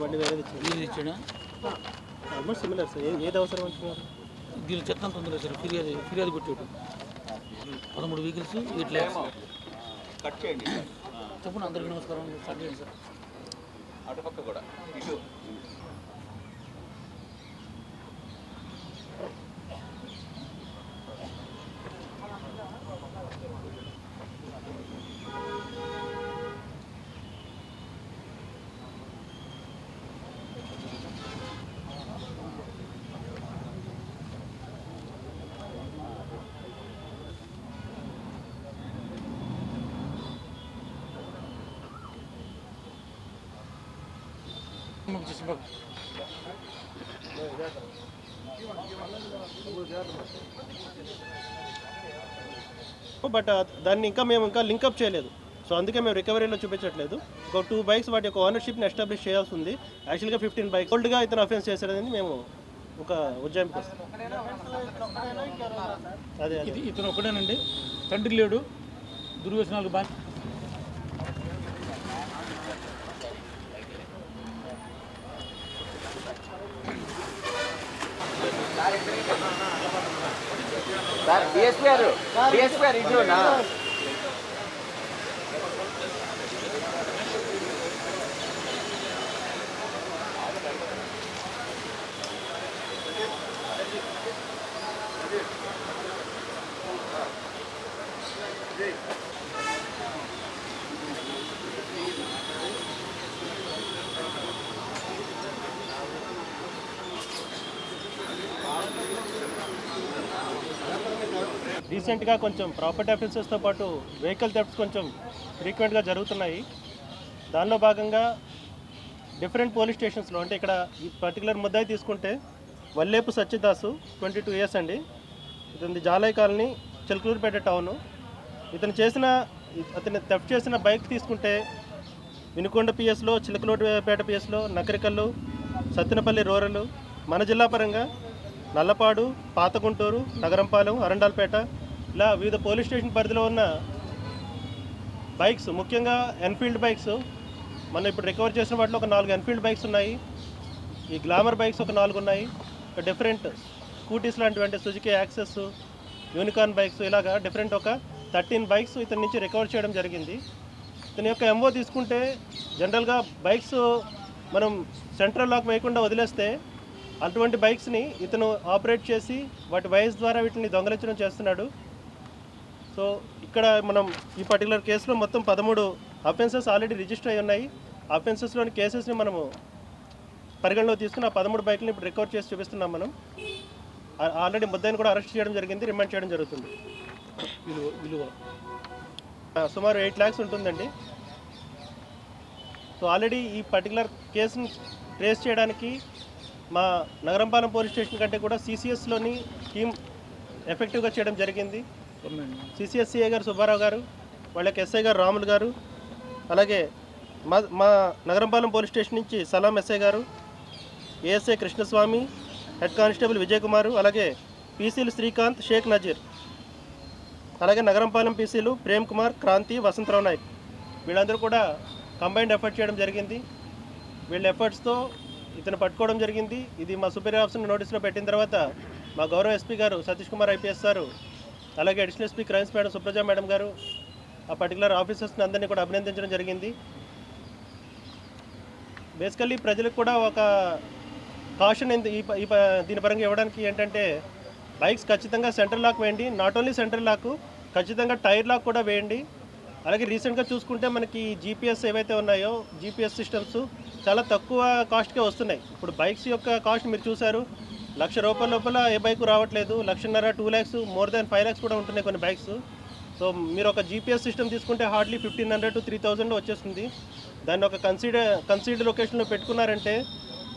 బండి ఇచ్చింది వీళ్ళు ఇచ్చాడా ఆల్మోస్ట్ సిమిలర్ సార్ ఏ- ఏది అవసరం అంటున్నారు? దీని చెత్త ఉందిలే సార్ ఫిర్యాదు ఫిర్యాదు కొట్టాడు. పదమూడు వెహికల్స్ ఎయిట్ ల్యాక్స్ కట్ చేయండి చెప్పండి అందరికీ నమస్కారం. స్టార్ట్ చేయండి సార్ అటుపక్క కూడా. ఇటు. పంపించేసి బాబు. బట్ దాన్ని ఇంకా మేము ఇంకా లింకప్ చేయలేదు. సో అందుకే మేము రికవరీలో చూపించట్లేదు. ఒక టూ బైక్స్ వాటి యొక్క ఓనర్షిప్ని ఎస్టాబ్లిష్ చేయాల్సి ఉంది. యాక్చువల్గా ఫిఫ్టీన్ బైక్ ఓల్డ్గా ఇతను అఫెన్స్ చేశాడని మేము ఒక ఉజ్జాయింపు అదే ఇతను ఒకడేనండి. తండ్రి లేడు. దుర్వ్యసనాలు బాగా సార్ డిఎస్పీ గారు డిఎస్పీ గారు ఇంట్లో రీసెంట్గా కొంచెం ప్రాపర్టీ ఆఫీసెస్తో పాటు వెహికల్ థెఫ్ట్స్ కొంచెం ఫ్రీక్వెంట్గా జరుగుతున్నాయి. దానిలో భాగంగా డిఫరెంట్ పోలీస్ స్టేషన్స్లో అంటే ఇక్కడ ఈ పర్టికులర్ ముద్దాయి తీసుకుంటే Vallepu Satyadasu twenty two years అండి. ఇతని జాలయ్ కాలనీ చిలకలూరుపేట టౌను. ఇతను చేసిన అతను థెఫ్ట్ చేసిన బైక్ తీసుకుంటే వినుకొండ పిఎస్లో చిలకలూరుపేట పిఎస్లో నకరికల్లు సత్తెనపల్లి రూరల్ మన జిల్లా పరంగా నల్లపాడు పాతగుంటూరు నగరంపాలెం అరండాల్పేట ఇలా వివిధ పోలీస్ స్టేషన్ పరిధిలో ఉన్న బైక్స్ ముఖ్యంగా ఎన్ఫీల్డ్ బైక్స్ మనం ఇప్పుడు రికవర్ చేసిన వాటిలో ఒక నాలుగు ఎన్ఫీల్డ్ బైక్స్ ఉన్నాయి. ఈ గ్లామర్ బైక్స్ ఒక నాలుగు ఉన్నాయి. ఒక డిఫరెంట్ స్కూటీస్ లాంటివి అంటే సుజుకి యాక్సెస్ యూనికార్న్ బైక్స్ ఇలాగా డిఫరెంట్ ఒక థర్టీన్ బైక్స్ ఇతని నుంచి రికవర్ చేయడం జరిగింది. ఇతని యొక్క ఎంఓ తీసుకుంటే జనరల్గా బైక్స్ మనం సెంట్రల్ లాక్ వేయకుండా వదిలేస్తే అటువంటి బైక్స్ని ఇతను ఆపరేట్ చేసి వాటి వయసు ద్వారా వీటిని దొంగలించడం చేస్తున్నాడు. సో ఇక్కడ మనం ఈ పర్టికులర్ కేసులో మొత్తం పదమూడు అఫెన్సెస్ ఆల్రెడీ రిజిస్టర్ అయి ఉన్నాయి. అఫెన్సెస్లోని కేసెస్ని మనము పరిగణలో తీసుకుని ఆ పదమూడు బైక్ని ఇప్పుడు రికవర్ చేసి చూపిస్తున్నాం మనం. ఆల్రెడీ ముద్దాయిని కూడా అరెస్ట్ చేయడం జరిగింది రిమాండ్ చేయడం జరుగుతుంది. విలువ విలువ. సుమారు ఎయిట్ ల్యాక్స్ ఉంటుందండి. సో ఆల్రెడీ ఈ పర్టికులర్ కేసుని ట్రేస్ చేయడానికి మా నగరంపాలెం పోలీస్ స్టేషన్ కంటే కూడా సిసిఎస్లోని టీమ్ ఎఫెక్టివ్గా చేయడం జరిగింది పంపండి. సిసిఎస్సిఏ గారు సుబ్బారావు గారు వాళ్ళకి ఎస్ఐ గారు రాములు గారు అలాగే మా మా నగరంపాలెం పోలీస్ స్టేషన్ నుంచి సలాం ఎస్ఐ గారు ASI Krishnaswamy head constable Vijayakumar అలాగే పీసీలు శ్రీకాంత్ షేక్ నజీర్ అలాగే నగరంపాలెం పీసీలు ప్రేమ్ కుమార్ క్రాంతి వసంతరావు నాయక్ వీళ్ళందరూ కూడా కంబైన్డ్ ఎఫర్ట్ చేయడం జరిగింది వీళ్ళ ఎఫర్ట్స్తో ఇతను పట్టుకోవడం జరిగింది. ఇది మా సుపీరియర్ ఆఫీసర్ నోటీస్లో పెట్టిన తర్వాత మా గౌరవ ఎస్పీ గారు సతీష్ కుమార్ ఐపీఎస్ గారు అలాగే additional SP crimes madam Supraja madam గారు ఆ పర్టికులర్ ఆఫీసర్స్ని అందరినీ కూడా అభినందించడం జరిగింది. బేసికల్లీ ప్రజలకు కూడా ఒక కాషన్ ఈ ప- ఈ ప- దీని పరంగా ఇవ్వడానికి ఏంటంటే బైక్స్ ఖచ్చితంగా సెంటర్ లాక్ వేయండి. నాట్ ఓన్లీ సెంటర్ లాక్ ఖచ్చితంగా టైర్ లాక్ కూడా వేయండి. అలాగే రీసెంట్గా చూసుకుంటే మనకి జీపీఎస్ ఏవైతే ఉన్నాయో జీపీఎస్ సిస్టమ్స్ చాలా తక్కువ కాస్ట్కే వస్తున్నాయి. ఇప్పుడు బైక్స్ యొక్క కాస్ట్ మీరు చూసారు లక్ష రూపాయల లోపల ఏ బైక్ రావట్లేదు. లక్షన్నర two lakhs more than five lakhs కూడా ఉంటున్నాయి కొన్ని బైక్స్. సో మీరు ఒక జీపీఎస్ సిస్టమ్ తీసుకుంటే hardly fifteen hundred to three thousand వచ్చేస్తుంది. దాన్ని ఒక కన్సిడర్ కన్సిడర్ లొకేషన్లో పెట్టుకున్నారంటే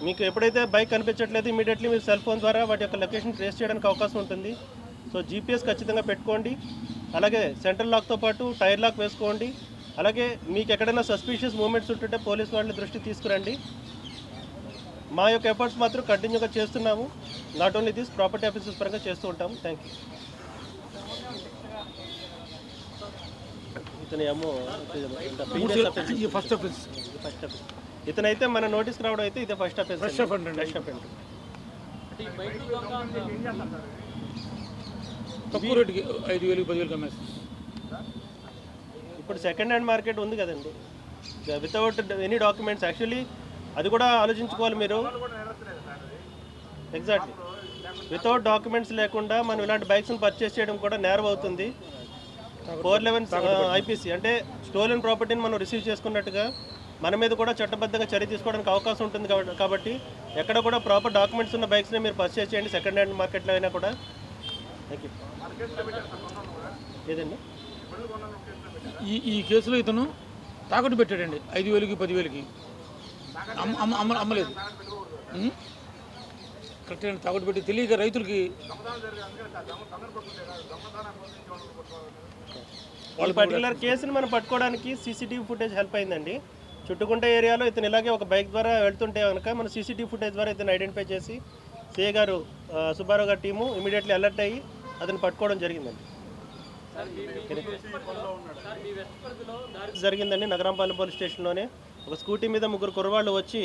మీకు ఎప్పుడైతే బైక్ కనిపించట్లేదు ఇమీడియట్లీ మీరు సెల్ ఫోన్ ద్వారా వాటి యొక్క లొకేషన్ ట్రేస్ చేయడానికి అవకాశం ఉంటుంది. సో జీపీఎస్ ఖచ్చితంగా పెట్టుకోండి. అలాగే సెంట్రల్ లాక్తో పాటు టైర్ లాక్ వేసుకోండి. అలాగే మీకు ఎక్కడైనా సస్పీషియస్ మూమెంట్స్ ఉంటుంటే పోలీస్ వాళ్ళ దృష్టికి తీసుకురండి. మా యొక్క ఎఫర్ట్స్ మాత్రం కంటిన్యూగా చేస్తున్నాము. Not only this property offices పరంగా చేస్తూ ఉంటాము థ్యాంక్ యూ ఇతని ఏమో మూడు ప్రీవియస్ చేయాలి. ఇది ఫస్ట్ ఆఫీస్ ఫస్ట్ ఆఫీస్ ఇతనైతే మన నోటీస్కి రావడం అయితే ఇదే ఫస్ట్ First offender అండి. ఫస్ట్ అఫెన్స్ తక్కువ రేటుకి ఐదు వేలు పదివేలు అమ్మేస్తాం ఇప్పుడు సెకండ్ హ్యాండ్ మార్కెట్ ఉంది కదండి. వితౌట్ ఎనీ డాక్యుమెంట్స్ యాక్చువల్లీ అది కూడా ఆలోచించుకోవాలి మీరు. ఎగ్జాక్ట్లీ వితౌట్ డాక్యుమెంట్స్ లేకుండా మనం ఇలాంటి బైక్స్ని పర్చేస్ చేయడం కూడా నేరం అవుతుంది. ఫోర్ లెవెన్ ఐపీసీ అంటే స్టోలెన్ ప్రాపర్టీని మనం రిసీవ్ చేసుకున్నట్టుగా మన మీద కూడా చట్టబద్ధంగా చర్య తీసుకోవడానికి అవకాశం ఉంటుంది కాబట్టి- కాబట్టి ఎక్కడ కూడా ప్రాపర్ డాక్యుమెంట్స్ ఉన్న బైక్స్ని మీరు పర్చేస్ చేయండి. సెకండ్ హ్యాండ్ మార్కెట్లో అయినా కూడా. థ్యాంక్ యూ ఏదండి? ఈ ఈ కేసులో ఇతను తాకట్టు పెట్టాడండి. ఐదు వేలకి పదివేలకి అమ్మ అమ్మలేదు కరెక్ట్ అండి తాకట్టు పెట్టి తెలియక రైతులకి ఈ పర్టికులర్ కేసుని మనం పట్టుకోవడానికి సీసీటీవీ ఫుటేజ్ హెల్ప్ అయిందండి. చుట్టుకుంట ఏరియాలో ఇతను ఇలాగే ఒక బైక్ ద్వారా వెళ్తుంటే కనుక మన సీసీటీవీ ఫుటేజ్ ద్వారా ఇతను ఐడెంటిఫై చేసి సిఏ గారు సుబ్బారావు గారి టీము ఇమీడియట్లీ అలర్ట్ అయ్యి అతను పట్టుకోవడం జరిగిందండి. జరిగిందండి నగరంపాలెం పోలీస్ స్టేషన్లోనే. ఒక స్కూటీ మీద ముగ్గురు కుర్రవాళ్ళు వచ్చి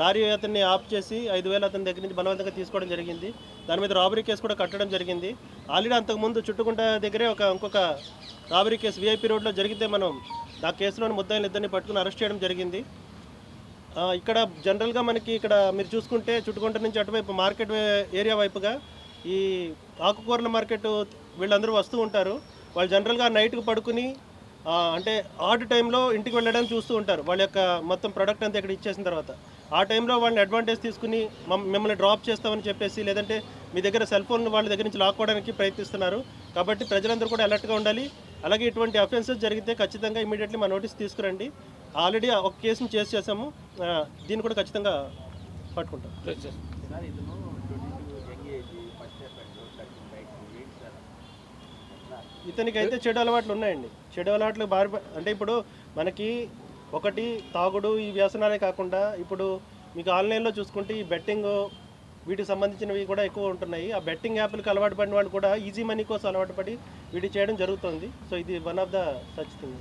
లారీ అతన్ని ఆఫ్ చేసి ఐదు వేలు అతని దగ్గర నుంచి బలవంతంగా తీసుకోవడం జరిగింది. దాని మీద రాబరీ కేసు కూడా కట్టడం జరిగింది. ఆల్రెడీ అంతకుముందు చుట్టుకుంట దగ్గరే ఒక ఇంకొక రాబరీ కేసు విఐపి రోడ్లో జరిగితే మనం ఆ కేసులోని ముద్దాయిలు ఇద్దరిని పట్టుకుని అరెస్ట్ చేయడం జరిగింది. ఇక్కడ జనరల్గా మనకి ఇక్కడ మీరు చూసుకుంటే చుట్టుకుంట నుంచి అటువైపు మార్కెట్ ఏరియా వైపుగా ఈ ఆకుకూరల మార్కెట్ వీళ్ళందరూ వస్తూ ఉంటారు. వాళ్ళు జనరల్గా నైట్కి పడుకుని అంటే ఆడ్ టైంలో ఇంటికి వెళ్ళడానికి చూస్తూ ఉంటారు. వాళ్ళ యొక్క మొత్తం ప్రొడక్ట్ అంతా ఇక్కడ ఇచ్చేసిన తర్వాత. ఆ టైంలో వాళ్ళని అడ్వాంటేజ్ తీసుకుని మిమ్మల్ని డ్రాప్ చేస్తామని చెప్పేసి లేదంటే మీ దగ్గర సెల్ ఫోన్ వాళ్ళ దగ్గర నుంచి లాక్కోవడానికి ప్రయత్నిస్తున్నారు. కాబట్టి ప్రజలందరూ కూడా అలర్ట్గా ఉండాలి. అలాగే ఇటువంటి అఫెన్సెస్ జరిగితే ఖచ్చితంగా ఇమీడియట్లీ మా నోటీస్ తీసుకురండి. ఆల్రెడీ ఒక కేసును చేసి చేసాము దీన్ని కూడా ఖచ్చితంగా పట్టుకుంటాం రైట్ సార్ సార్ ఇతను twenty two young age first చెప్పండి థర్టీ బైక్స్ ఏంటి సార్ ఇతనికి అయితే చెడు అలవాట్లు ఉన్నాయండి. చెడు అలవాట్లు బారి అంటే ఇప్పుడు మనకి ఒకటి తాగుడు ఈ వ్యసనాలే కాకుండా ఇప్పుడు మీకు ఆన్లైన్లో చూసుకుంటే ఈ బెట్టింగ్ వీటికి సంబంధించినవి కూడా ఎక్కువ ఉంటున్నాయి. ఆ బెట్టింగ్ యాప్లకు అలవాటు పడిన వాళ్ళు కూడా ఈజీ మనీ కోసం అలవాటు పడి వీటి చేయడం జరుగుతుంది. సో ఇది one of the such thing.